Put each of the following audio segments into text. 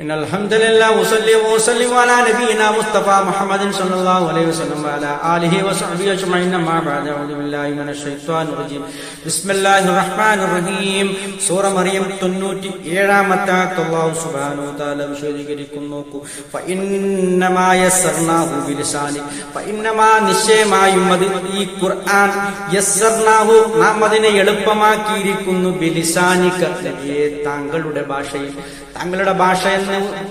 إن الحمد لله وصلي وسلم على نبينا مصطفى محمد صلى الله عليه وسلم وعلى آله وصحبه أجمعين ما بعد أعوذ بالله من الشيطان الرجيم بسم الله الرحمن الرحيم സൂറ മറിയം തൊണ്ണൂറ്റി ഏഴാമത്തെ ആയത്ത് അല്ലാഹു സുബ്ഹാനഹു വതആല വിശദീകരിക്കുന്നു നോക്കൂ ഫഇന്നമാ യസ്സർനാഹു ബിലിസാനി ഫഇന്നമാ നിശ്ചയമായും അത് ഈ ഖുർആൻ യസ്സർനാഹു നാം അതിനെ എളുപ്പമാക്കിയിരിക്കുന്നു ബിലിസാനിക നബിയെ താങ്കളുടെ ഭാഷയിൽ താങ്കളുടെ ഭാഷ എന്ന്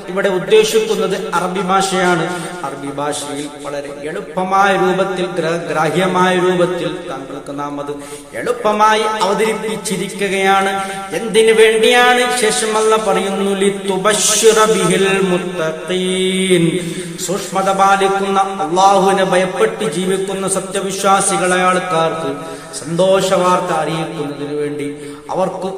ഇവിടെ ഉദ്ദേശിക്കുന്നത് അറബി ഭാഷയാണ്. അറബി ഭാഷയിൽ വളരെ എളുപ്പമായ രൂപത്തിൽ ഗ്ര- ഗ്രാഹ്യമായ രൂപത്തിൽ താങ്കൾക്ക് നാം അത് എളുപ്പമായി അവതരിപ്പിച്ചിരിക്കുകയാണ്. എന്തിനു വേണ്ടിയാണ് ശേഷമല്ല പറയുന്നു സൂക്ഷ്മത പാലിക്കുന്ന അള്ളാഹുവിനെ ഭയപ്പെട്ട് ജീവിക്കുന്ന സത്യവിശ്വാസികളെ ആൾക്കാർക്ക് സന്തോഷ അറിയിക്കുന്നതിനു വേണ്ടി അവർക്ക്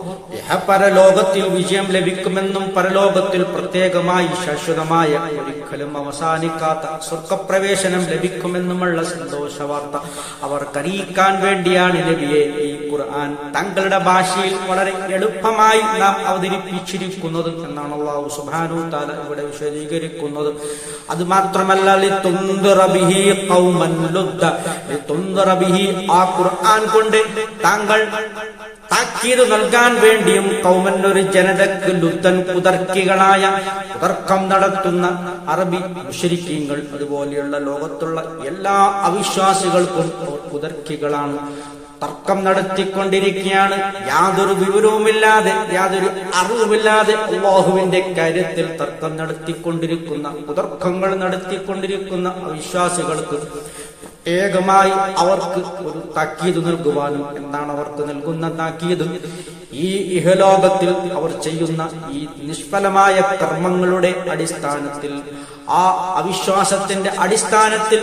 പരലോകത്തിൽ വിജയം ലഭിക്കുമെന്നും പരലോകത്തിൽ പ്രത്യേകമായി ശാശ്വതമായ ഒരിക്കലും അവസാനിക്കാത്ത സ്വർഗപ്രവേശനം ലഭിക്കുമെന്നുമുള്ള സന്തോഷവാർത്ത അവർക്കറിയിക്കാൻ വേണ്ടിയാണ് നബിയെ ഈ ഖുർആൻ തങ്ങളുടെ ഭാഷയിൽ വളരെ എളുപ്പമായി നാം അവതരിപ്പിച്ചിരിക്കുന്നത് എന്നാണ് അള്ളാഹു സുബാനു താല ഇവിടെ വിശദീകരിക്കുന്നത്. അത് മാത്രമല്ല ആ ഖുർആൻ കൊണ്ട് താങ്കൾ താക്കീത് നൽകാൻ വേണ്ടിയും കൗമൻ ഒരു ജനതക്ക് ലുത്തൻ കുതർക്കികളായ കുതർക്കം നടത്തുന്ന അറബി മുഷരിക്കീങ്ങൾ അതുപോലെയുള്ള ലോകത്തുള്ള എല്ലാ അവിശ്വാസികൾക്കും കുതർക്കികളാണ്. തർക്കം നടത്തിക്കൊണ്ടിരിക്കുകയാണ്. യാതൊരു വിവരവുമില്ലാതെ യാതൊരു അറിവുമില്ലാതെ അള്ളാഹുവിന്റെ കാര്യത്തിൽ തർക്കം നടത്തിക്കൊണ്ടിരിക്കുന്ന കുതർക്കങ്ങൾ നടത്തിക്കൊണ്ടിരിക്കുന്ന അവിശ്വാസികൾക്ക് പ്രത്യേകമായി അവർക്ക് ഒരു താക്കീത് നൽകുവാനും എന്താണ് അവർക്ക് നൽകുന്ന താക്കീത്. ഈ ഇഹലോകത്തിൽ അവർ ചെയ്യുന്ന ഈ നിഷ്ഫലമായ കർമ്മങ്ങളുടെ അടിസ്ഥാനത്തിൽ ആ അവിശ്വാസത്തിന്റെ അടിസ്ഥാനത്തിൽ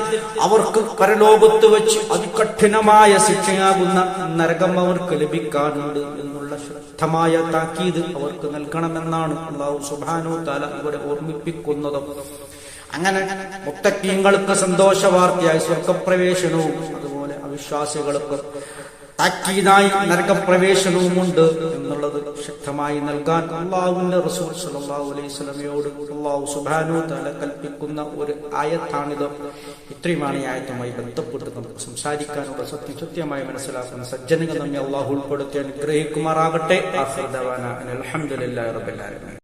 അവർക്ക് പരലോകത്ത് വെച്ച് അതികഠിനമായ ശിക്ഷയാകുന്ന നരകം അവർക്ക് ലഭിക്കാനുണ്ട് എന്നുള്ള ശക്തമായ താക്കീത് അവർക്ക് നൽകണമെന്നാണ് അള്ളാഹു സുബാനു താല ഇവിടെ ഓർമ്മിപ്പിക്കുന്നത്. അങ്ങനെ മുത്തക്കീങ്ങൾക്ക് സന്തോഷ വാർത്തയായി സ്വർഗപ്രവേശനവും അതുപോലെ അവിശ്വാസികൾക്ക് താക്കീതായി നരകപ്രവേശനവുമുണ്ട് എന്നുള്ളത് ശക്തമായി നൽകാൻ അള്ളാഹുവിന്റെ റസൂൽ സല്ലല്ലാഹു അലൈഹി സ്വലമയോട് അള്ളാഹു സുബാനു തല കൽപ്പിക്കുന്ന ഒരു ആയത്താണിത്. ഇത്രയുമാണ് ഈ ആയത്തുമായി ബന്ധപ്പെട്ട് നമുക്ക് സംസാരിക്കാനുള്ള സത്യം സത്യമായി മനസ്സിലാക്കുന്ന സജ്ജനങ്ങൾ നമ്മെ അള്ളാഹു ഉൾപ്പെടുത്തി അനുഗ്രഹിക്കുമാറാകട്ടെ. അലഹമുല്ലാ റബിൻ